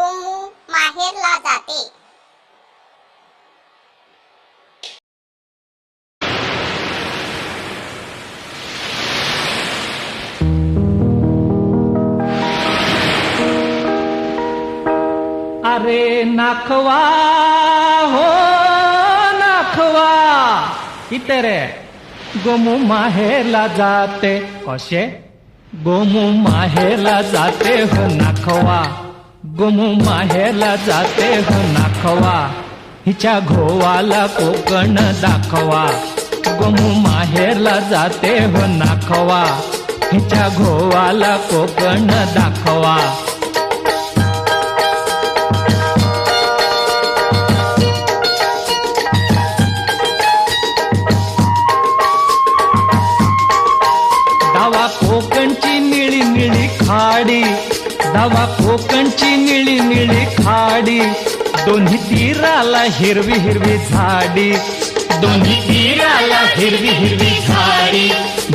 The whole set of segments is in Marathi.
गोमू माहेरला जाते. अरे नाखवा हो नाखवा. इथे रे. गोमू माहेरला जाते. कसे गोमू माहेरला जाते हो नाखवा. गोमू माहेरला जाते हो नाखवा. हिच्या घोवाला कोकण दाखवा. गोमू माहेरला जाते हो नाखवा. हिच्या घोवाला कोकण दाखवा. धावा कोकणची निळी निळी खाडी. धावा कोकणची निळी निळी खाडी. दोन्ही तीराला हिरवी हिरवी झाडी. दोन्ही तीराला हिरवी हिरवी झाडी.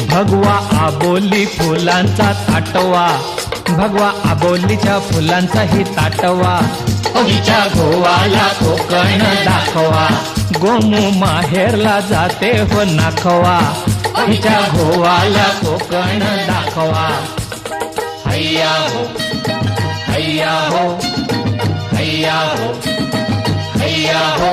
भगवा आबोली फुलांचा ताटवा. भगवा आबोलीच्या फुलांचा ही ताटवा. हिच्या गोवाला कोकण दाखवा. गोमू माहेरला जाते हो नाखवा. हिच्या गोवाला कोकण दाखवा. हैया हो. हैया हो हैया हो हैया हो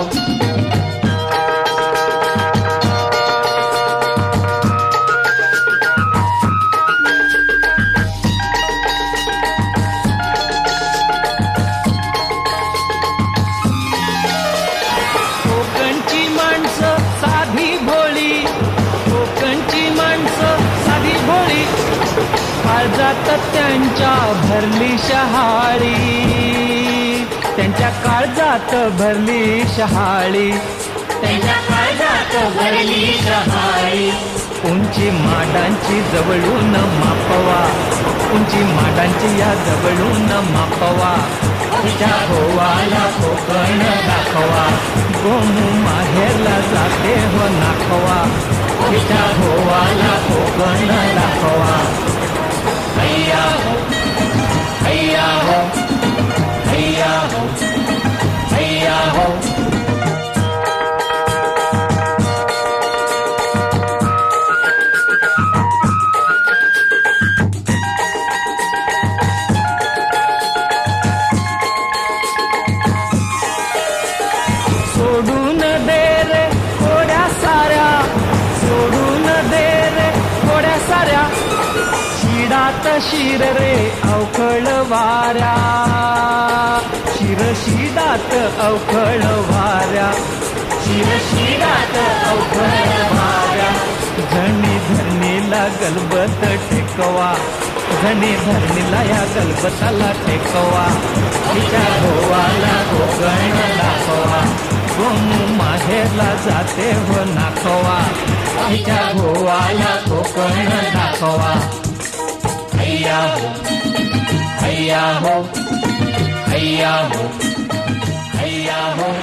काळजात त्यांच्या भरली शहाळी. त्यांच्या काळजात भरली शहाळी. त्यांच्या काळजात भरली शहाळी. उंची माडांची जवळून मापवा. उंची माडांची या जवळून मापवा. तिच्या गोवाला कोकण दाखवा. गोमू माहेरला जाते हो नाखवा. तिच्या गोवाला कोकण दाखवा. हैया शिर रे अवखळ वाऱ्या. शिरशिदात अवखळ वाऱ्या. शिरशिदात अवखळ वाऱ्या. धनी धरणीला गलबत टेकवा धनी धरणीला या गलबताला टेकवा तिच्या गोवाला कोकण दाखवा. गोमू माहेरला जाते हो नाखवा तिच्या गोवाला कोकण दाखवा. ဟိယာဟိုဟိယာဟိုဟိယာဟို